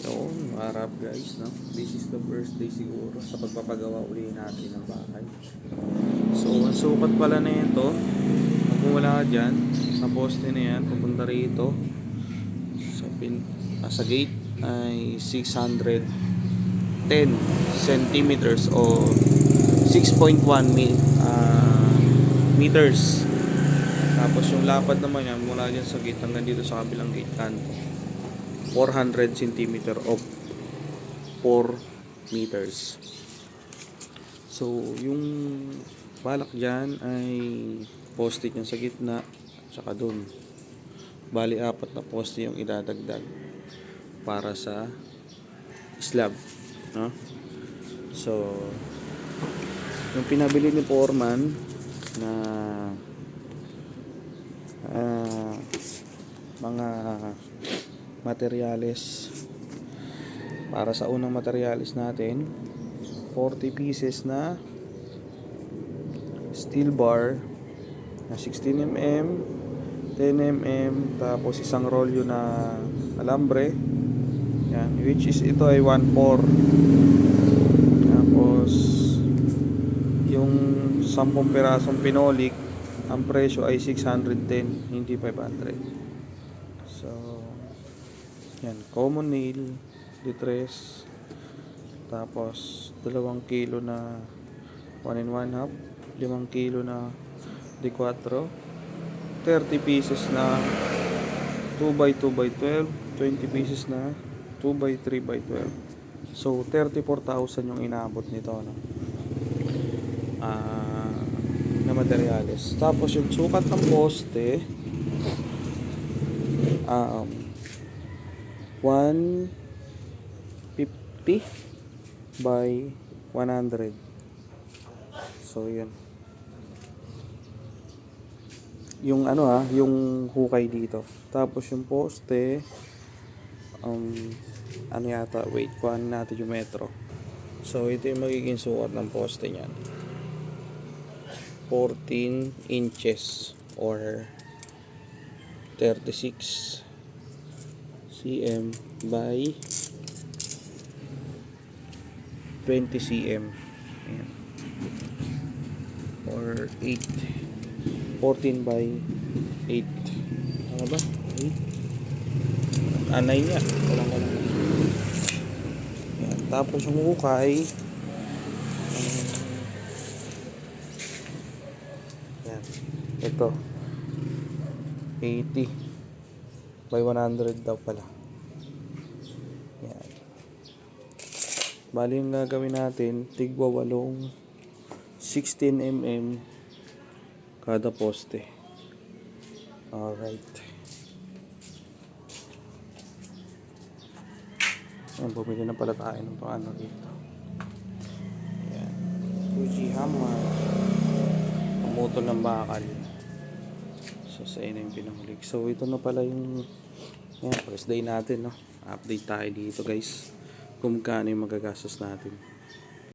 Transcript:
Yun, harap guys, no? This is the first day siguro sa pagpapagawa uli natin ng bahay. So, ang sukat pala na ito, magmumula ka dyan, sa poste na yan, pupunta rito, sa, pin, ah, sa gate ay 610 centimeters o 6.1 mi, ah, meters. Tapos yung lapad naman yan, mula dyan sa gate hanggang dito sa kabilang gate kanto. 400 centimeter of 4 meters. So, yung balak dyan ay poste yan sa gitna tsaka dun. Bali, apat na poste yung idadagdag para sa slab. No? So, yung pinabili ni Foreman na ah, mga materyales para sa unang materyales natin 40 pieces na steel bar na 16mm 10mm tapos isang rolyo na alambre. Yan which is ito ay 1.4 tapos yung 10 pirasong pinolik ang presyo ay 610 hindi 500 so yan, common nail, litres. Tapos, dalawang kilo na 1 and 1 half. Limang kilo na di 4. 30 pieces na 2 by 2 by 12. 20 pieces na 2 by 3 by 12. So, 34,000 yung inaabot nito, no? Ah, na materyales. Tapos, yung sukat ng poste, ah, um, 150 by 100 so yun. Yung ano ha yung hukay dito. Tapos yung poste um, ano yata wait kuhan natin yung metro. So ito yung magiging sukat ng poste niyan. 14 inches or 36 cm by 20 cm Ayan. or 8 14 by 8 ano ba? 8 anay niya walang walang Ayan. tapos yung hukay um, yan ito. 80 by 100 daw pala. Yan. Bali yung gagawin natin, tigwa walong 16 mm kada poste. Alright. Yan, bumili na pala tayo ng paano dito. Yan. Fuji hammer. Pamutol ng bakal. So, sa inyo yung pinuhulik. So, ito na pala yung yan, first day natin, no? Update tayo dito, guys. Kung magkano yung magagastos natin.